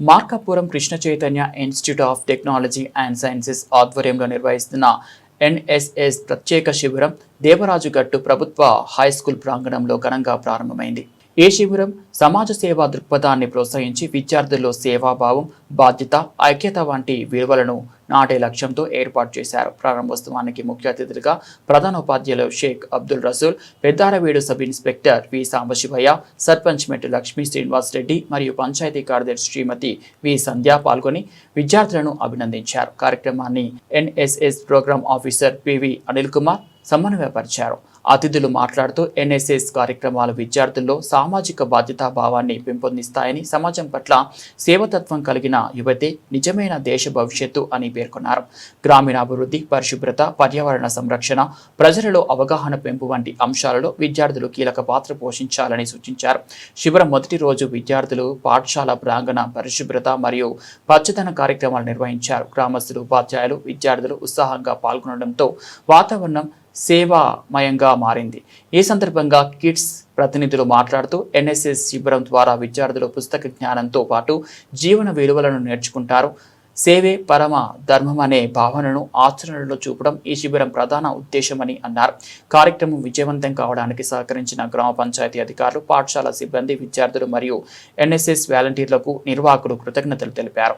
Markapuram Krishna Chaitanya institute of technology and sciences ఆధ్వర్యంలో నిర్వహిస్తున్న NSS ప్రత్యేక శిబిరం దేవరాజు గట్టు ప్రభుత్వ హై స్కూల్ ప్రాంగణంలో ఘనంగా ప్రారంభమైంది. ఈ శిబిరం? సమాజ సేవా దృక్పథాన్ని ప్రోత్సహించి విద్యార్థుల్లో సేవాభావం బాధ్యత ఐక్యత వంటి విలువలను నాటే లక్ష్యంతో ఏర్పాటు చేశారు. ప్రారంభోత్సవానికి ముఖ్య అతిథులుగా ప్రధాన ఉపాధ్యాయులు Sheikh Abdul Rasool Peddaraveedu sub inspector V Sambasivaiah sarpanch Mettu Lakshmi Srinivas Reddy మరియు పంచాయతీ కార్యదర్శి శ్రీమతి వి సంధ్య పాల్గొని విద్యార్థులను అభినందించారు. కార్యక్రమాన్ని NSS programme officer PV Anil Kumar సమన్వయపరిచారు. అతిథులు మాట్లాడుతూ ఎన్ఎస్ఎస్ కార్యక్రమాలు విద్యార్థుల్లో సామాజిక బాధ్యతా భావాన్ని పెంపొందిస్తాయని సమాజం పట్ల సేవతత్వం కలిగిన యువతే నిజమైన దేశ భవిష్యత్తు అని పేర్కొన్నారు. గ్రామీణాభివృద్ధి పరిశుభ్రత పర్యావరణ సంరక్షణ ప్రజలలో అవగాహన పెంపు వంటి అంశాలలో విద్యార్థులు కీలక పాత్ర పోషించాలని సూచించారు. శిబిరం మొదటి రోజు విద్యార్థులు పాఠశాల ప్రాంగణ పరిశుభ్రత మరియు పచ్చదన కార్యక్రమాలు నిర్వహించారు. గ్రామస్తులు ఉపాధ్యాయులు విద్యార్థులు ఉత్సాహంగా పాల్గొనడంతో వాతావరణం సేవామయంగా మారింది. ఈ సందర్భంగా కిడ్స్ ప్రతినిధులు మాట్లాడుతూ ఎన్ఎస్ఎస్ శిబిరం ద్వారా విద్యార్థులు పుస్తక జ్ఞానంతో పాటు జీవన విలువలను నేర్చుకుంటారు. సేవే పరమ ధర్మం అనే భావనను ఆచరణలో చూపడం ఈ శిబిరం ప్రధాన ఉద్దేశమని అన్నారు. కార్యక్రమం విజయవంతం కావడానికి సహకరించిన గ్రామ పంచాయతీ అధికారులు పాఠశాల సిబ్బంది విద్యార్థులు మరియు ఎన్ఎస్ఎస్ వాలంటీర్లకు నిర్వాహకులు కృతజ్ఞతలు తెలిపారు.